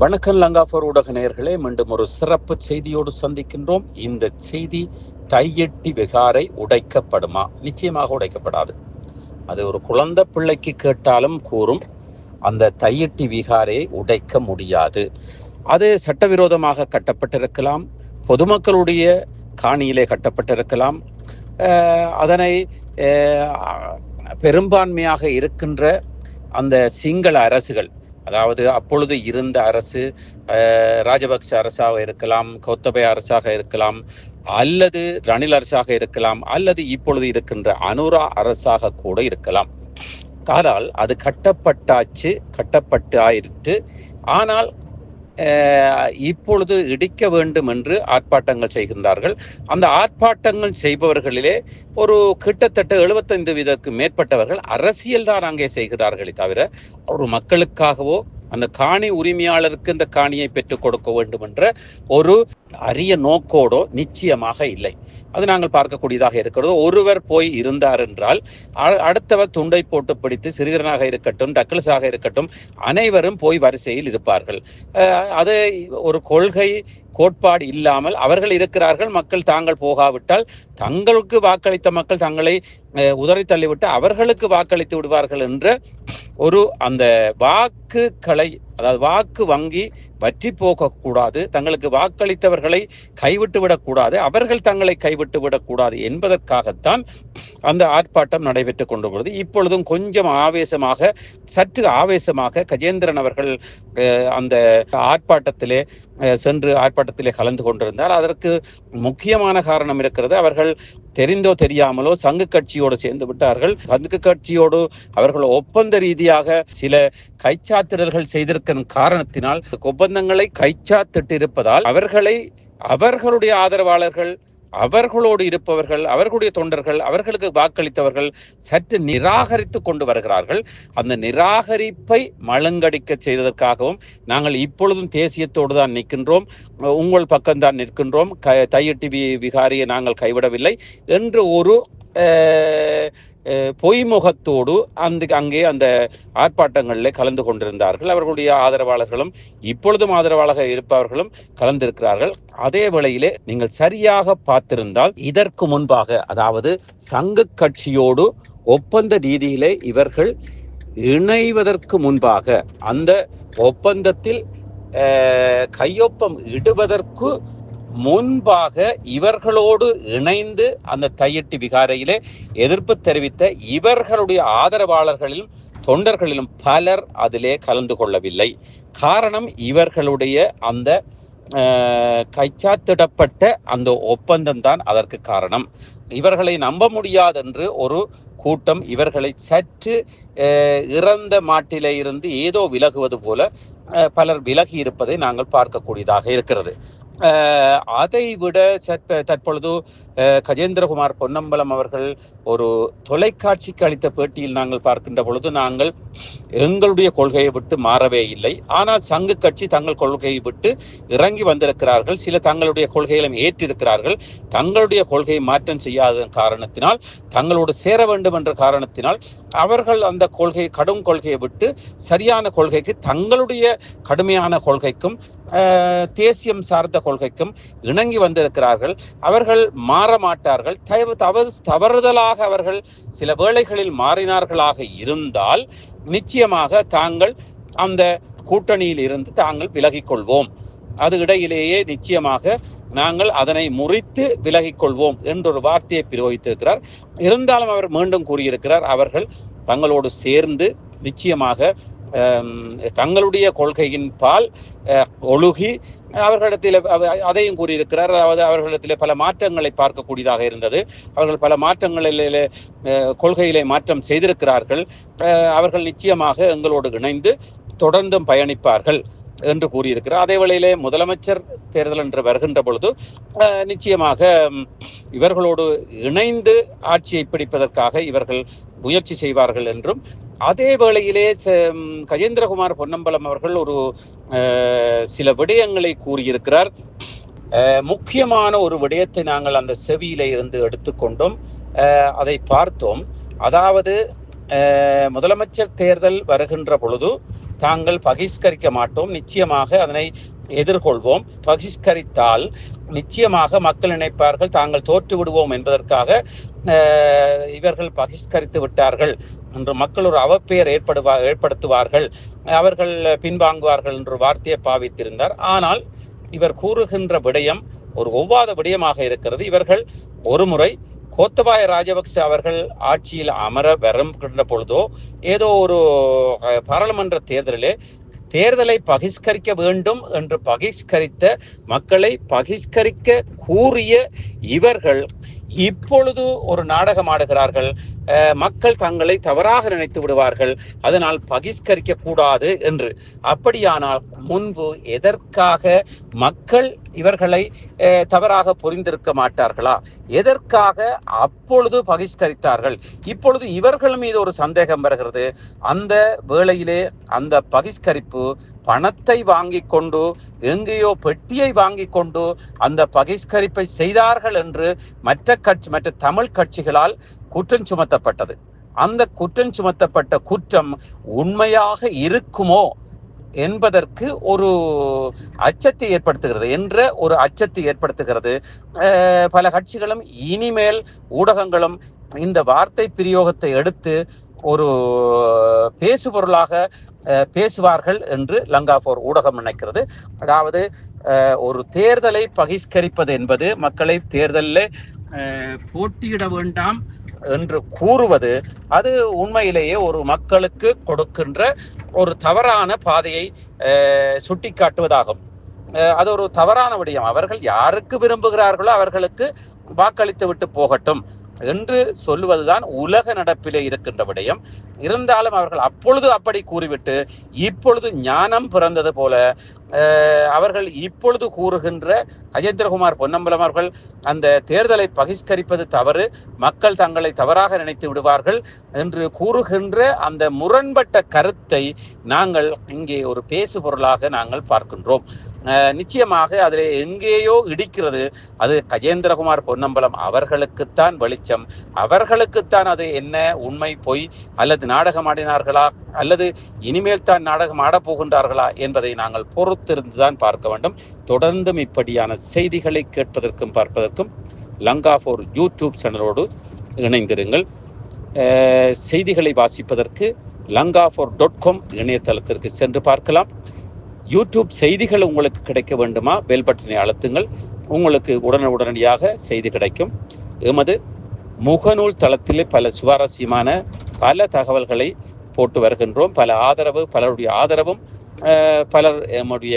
வணக்கம் லங்காஃபர் ஊடக நேர்களே மீண்டும் ஒரு சிறப்பு செய்தியோடு சந்திக்கின்றோம். இந்த செய்தி தையெட்டி விகாரை உடைக்கப்படுமா? நிச்சயமாக உடைக்கப்படாது. அது ஒரு குழந்தை பிள்ளைக்கு கேட்டாலும் கூறும் அந்த தையெட்டி விகாரையை உடைக்க முடியாது. அது சட்டவிரோதமாக கட்டப்பட்டிருக்கலாம். பொதுமக்களுடைய காணியிலே கட்டப்பட்டிருக்கலாம். அதனை பெரும்பான்மையாக இருக்கின்ற அந்த சிங்கள அரசுகள் அதாவது அப்பொழுது இருந்த அரசு ராஜபக்ச அரசாக இருக்கலாம் கௌத்தபய அரசாக இருக்கலாம் அல்லது ரணில் அரசாக இருக்கலாம் அல்லது இப்பொழுது இருக்கின்ற அனுரா அரசாக கூட இருக்கலாம். ஆனால் அது கட்டப்பட்டாச்சு கட்டப்பட்டாயிட்டு ஆனால் இப்பொழுது இடிக்க வேண்டும் என்று ஆர்ப்பாட்டங்கள் செய்கின்றார்கள். அந்த ஆர்ப்பாட்டங்கள் செய்பவர்களிலே ஒரு கிட்டத்தட்ட எழுபத்தைந்து வீதத்துக்கு மேற்பட்டவர்கள் அரசியல் தான் அங்கே செய்கிறார்களே தவிர ஒரு மக்களுக்காகவோ அந்த காணி உரிமையாளருக்கு இந்த காணியை பெற்றுக் கொடுக்க வேண்டும் என்ற ஒரு அரிய நோக்கோடோ நிச்சயமாக இல்லை. அது நாங்கள் பார்க்கக்கூடியதாக இருக்கிறது. ஒருவர் போய் இருந்தார் என்றால் அ- அடுத்தவர் துண்டை போட்டு பிடித்து சிறுகரனாக இருக்கட்டும் டக்கிள்ஸாக இருக்கட்டும் அனைவரும் போய் வரிசையில் இருப்பார்கள். அது ஒரு கொள்கை கோட்பாடு இல்லாமல் அவர்கள் இருக்கிறார்கள் மக்கள் தாங்கள் போகாவிட்டால் தங்களுக்கு வாக்களித்த மக்கள் தங்களை உதறி தள்ளிவிட்டு அவர்களுக்கு வாக்களித்து விடுவார்கள் என்ற ஒரு அந்த வாக்குகளை அதாவது வாக்கு வங்கி வற்றி போகக்கூடாது தங்களுக்கு வாக்களித்தவர்களை கைவிட்டு விடக்கூடாது அவர்கள் தங்களை கைவிட்டு விடக்கூடாது என்பதற்காகத்தான் அந்த ஆர்ப்பாட்டம் நடைபெற்று கொண்டு வருது இப்பொழுதும் கொஞ்சம் ஆவேசமாக சற்று ஆவேசமாக கஜேந்திரன் அவர்கள் அந்த ஆர்ப்பாட்டத்திலே சென்று ஆர்ப்பாட்டத்திலே கலந்து கொண்டிருந்தார். அதற்கு முக்கியமான காரணம் இருக்கிறது. அவர்கள் தெரிந்தோ தெரியாமலோ சங்கு கட்சியோடு சேர்ந்து விட்டார்கள். சங்கு கட்சியோடு அவர்கள் ஒப்பந்த ரீதியாக சில கைச்சாத்திடல்கள் செய்திருக்கிற காரணத்தினால் ஒப்பந்தங்களை கைச்சாத்திட்டிருப்பதால் அவர்களை அவர்களுடைய ஆதரவாளர்கள் அவர்களோடு இருப்பவர்கள் அவர்களுடைய தொண்டர்கள் அவர்களுக்கு வாக்களித்தவர்கள் சற்று நிராகரித்து கொண்டு வருகிறார்கள். அந்த நிராகரிப்பை மழுங்கடிக்க செய்வதற்காகவும் நாங்கள் இப்பொழுதும் தேசியத்தோடு தான் நிற்கின்றோம். உங்கள் பக்கம்தான் நிற்கின்றோம். க தையட்டி வி விகாரியை நாங்கள் கைவிடவில்லை. என்று ஒரு பொய்முகத்தோடு அந்த அங்கே அந்த ஆர்ப்பாட்டங்களில் கலந்து கொண்டிருந்தார்கள். அவர்களுடைய ஆதரவாளர்களும் இப்பொழுதும் ஆதரவாளராக இருப்பவர்களும் கலந்திருக்கிறார்கள். அதே வேளையிலே நீங்கள் சரியாக பார்த்திருந்தால் இதற்கு முன்பாக அதாவது சங்க கட்சியோடு ஒப்பந்த ரீதியிலே இவர்கள் இணைவதற்கு முன்பாக அந்த ஒப்பந்தத்தில் கையொப்பம் இடுவதற்கு முன்பாக இவர்களோடு இணைந்து அந்த தையட்டி விகாரையிலே எதிர்ப்பு தெரிவித்த இவர்களுடைய ஆதரவாளர்களிலும் தொண்டர்களிலும் பலர் அதிலே கலந்து கொள்ளவில்லை. காரணம் இவர்களுடைய அந்த கைச்சாத்திடப்பட்ட அந்த ஒப்பந்தம் தான் அதற்கு காரணம். இவர்களை நம்ப முடியாதென்று ஒரு கூட்டம் இவர்களை சற்று இறந்த மாட்டிலே இருந்து ஏதோ விலகுவது போல பலர் விலகி இருப்பதை நாங்கள் பார்க்கக்கூடியதாக இருக்கிறது. அதை விட சற்று தற்பொழுது கஜேந்திரகுமார் பொன்னம்பலம் அவர்கள் ஒரு தொலைக்காட்சிக்கு அளித்த பேட்டியில் நாங்கள் பார்க்கின்ற பொழுது நாங்கள் எங்களுடைய கொள்கையை விட்டு மாறவே இல்லை. ஆனால் சங்கு கட்சி தங்கள் கொள்கையை விட்டு இறங்கி வந்திருக்கிறார்கள். சில தங்களுடைய கொள்கைகளையும் ஏற்றிருக்கிறார்கள். தங்களுடைய கொள்கையை மாற்றம் செய்யாத காரணத்தினால் தங்களோடு சேர வேண்டும் என்ற காரணத்தினால் அவர்கள் அந்த கொள்கை கடும் கொள்கையை விட்டு சரியான கொள்கைக்கு தங்களுடைய கடுமையான கொள்கைக்கும் தேசியம் சார்ந்த கொள்கைக்கும் இணங்கி வந்திருக்கிறார்கள். அவர்கள் மாற மாட்டார்கள். தயவு தவறு தவறுதலாக அவர்கள் சில வேளைகளில் மாறினார்களாக இருந்தால் நிச்சயமாக தாங்கள் அந்த கூட்டணியில் இருந்து தாங்கள் விலகிக்கொள்வோம் அது இடையிலேயே நிச்சயமாக நாங்கள் அதனை முறித்து விலகிக் கொள்வோம் என்றொரு வார்த்தையை பிரயோகித்திருக்கிறார். இருந்தாலும் அவர் மீண்டும் கூறியிருக்கிறார். அவர்கள் தங்களோடு சேர்ந்து நிச்சயமாக தங்களுடைய கொள்கையின் பால் ஒழுகி அவர்களிடத்தில் அதையும் கூறியிருக்கிறார். அதாவது அவர்களிடத்தில் பல மாற்றங்களை பார்க்கக்கூடியதாக இருந்தது. அவர்கள் பல மாற்றங்களிலே கொள்கையிலே மாற்றம் செய்திருக்கிறார்கள். அவர்கள் நிச்சயமாக எங்களோடு இணைந்து தொடர்ந்தும் பயணிப்பார்கள் என்று கூறியிருக்கிறார். அதே வேளையிலே முதலமைச்சர் தேர்தல் என்று வருகின்ற பொழுது நிச்சயமாக இவர்களோடு இணைந்து ஆட்சியை பிடிப்பதற்காக இவர்கள் முயற்சி செய்வார்கள் என்றும் அதே வேளையிலே கஜேந்திரகுமார் பொன்னம்பலம் அவர்கள் ஒரு சில விடயங்களை கூறியிருக்கிறார். முக்கியமான ஒரு விடயத்தை நாங்கள் அந்த செவியில இருந்து எடுத்துக்கொண்டோம். அதை பார்த்தோம். அதாவது முதலமைச்சர் தேர்தல் வருகின்ற பொழுது தாங்கள் பகிஷ்கரிக்க மாட்டோம். நிச்சயமாக அதனை எதிர்கொள்வோம். பகிஷ்கரித்தால் நிச்சயமாக மக்கள் நினைப்பார்கள் தாங்கள் தோற்று விடுவோம் என்பதற்காக இவர்கள் பகிஷ்கரித்து விட்டார்கள் என்று மக்கள் ஒரு அவப்பெயர் ஏற்படுவா ஏற்படுத்துவார்கள். அவர்கள் பின்வாங்குவார்கள் என்று வார்த்தையை பாவித்திருந்தார். ஆனால் இவர் கூறுகின்ற விடயம் ஒரு ஒவ்வாத விடயமாக இருக்கிறது. இவர்கள் ஒருமுறை கோத்தபாய ராஜபக்ச அவர்கள் ஆட்சியில் அமர வருகின்ற பொழுதோ ஏதோ ஒரு பாராளுமன்ற தேர்தலிலே தேர்தலை பகிஷ்கரிக்க வேண்டும் என்று பகிஷ்கரித்த மக்களை பகிஷ்கரிக்க கூறிய இவர்கள் இப்பொழுது ஒரு நாடகம் ஆடுகிறார்கள். மக்கள் தங்களை தவறாக நினைத்து விடுவார்கள். அதனால் பகிஷ்கரிக்க கூடாது என்று. அப்படியானால் முன்பு எதற்காக மக்கள் இவர்களை தவறாக புரிந்திருக்க மாட்டார்களா? எதற்காக அப்பொழுது பகிஷ்கரித்தார்கள்? இப்பொழுது இவர்கள் மீது ஒரு சந்தேகம் வருகிறது. அந்த வேளையிலே அந்த பகிஷ்கரிப்பு பணத்தை வாங்கி கொண்டு எங்கேயோ பெட்டியை வாங்கி கொண்டு அந்த பகிஷ்கரிப்பை செய்தார்கள் என்று மற்ற கட்சி மற்ற தமிழ் கட்சிகளால் குற்றம் சுமத்தப்பட்டது. அந்த குற்றம் சுமத்தப்பட்ட குற்றம் உண்மையாக இருக்குமோ என்பதற்கு ஒரு அச்சத்தை ஏற்படுத்துகிறது என்ற ஒரு அச்சத்தை ஏற்படுத்துகிறது. பல கட்சிகளும் இனிமேல் ஊடகங்களும் இந்த வார்த்தை பிரயோகத்தை எடுத்து ஒரு பேசுபொருளாக பேசுவார்கள் என்று லங்காபோர் ஊடகம் நினைக்கிறது. அதாவது ஒரு தேர்தலை பகிஷ்கரிப்பது என்பது மக்களை தேர்தலில் போட்டியிட வேண்டாம் என்று கூறுவது அது உண்மையிலேயே ஒரு மக்களுக்கு கொடுக்கின்ற ஒரு தவறான பாதையை சுட்டிக்காட்டுவதாகும். அது ஒரு தவறான விடயம். அவர்கள் யாருக்கு விரும்புகிறார்களோ அவர்களுக்கு வாக்களித்து விட்டு போகட்டும் என்று சொல்லுவதுதான் உலக நடப்பிலே இருக்கின்ற விடயம். இருந்தாலும் அவர்கள் அப்பொழுது அப்படி கூறிவிட்டு இப்பொழுது ஞானம் பிறந்தது போல அவர்கள் இப்பொழுது கூறுகின்ற கஜேந்திரகுமார் பொன்னம்பலம் அவர்கள் அந்த தேர்தலை பகிஷ்கரிப்பது தவறு மக்கள் தங்களை தவறாக நினைத்து விடுவார்கள் என்று கூறுகின்ற அந்த முரண்பட்ட கருத்தை நாங்கள் இங்கே ஒரு பேசு பொருளாக நாங்கள் பார்க்கின்றோம். நிச்சயமாக அதில் எங்கேயோ இடிக்கிறது அது கஜேந்திரகுமார் பொன்னம்பலம் அவர்களுக்குத்தான் வெளிச்சம். அவர்களுக்குத்தான் அது என்ன உண்மை பொய் அல்லது நாடகமாடினார்களா? அல்லது இனிமேல் தான் நாடகம் ஆடப்போகின்றார்களா என்பதை நாங்கள் பொறுத்திருந்துதான் பார்க்க வேண்டும். தொடர்ந்தும் இப்படியான செய்திகளை கேட்பதற்கும் பார்ப்பதற்கும் லங்கா ஃபோர் யூடியூப் சேனலோடு இணைந்திருங்கள். செய்திகளை வாசிப்பதற்கு லங்கா ஃபோர் டாட் காம் இணையதளத்திற்கு சென்று பார்க்கலாம். யூடியூப் செய்திகள் உங்களுக்கு கிடைக்க வேண்டுமா? பெல் பட்டனை அழுத்துங்கள். உங்களுக்கு உடனே உடனடியாக செய்தி கிடைக்கும். எமது முகநூல் தளத்திலே பல சுவாரஸ்யமான பல தகவல்களை போட்டு வருகின்றோம். பல ஆதரவு பலருடைய ஆதரவும் பலர் எம்முடைய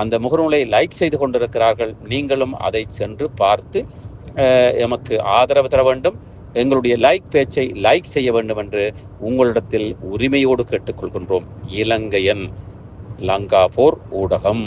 அந்த முகநூலை லைக் செய்து கொண்டிருக்கிறார்கள். நீங்களும் அதை சென்று பார்த்து எமக்கு ஆதரவு தர வேண்டும். எங்களுடைய லைக் பேச்சை லைக் செய்ய வேண்டும் என்று உங்களிடத்தில் உரிமையோடு கேட்டுக்கொள்கின்றோம். இலங்கையன் லங்கா போர் ஊடகம்.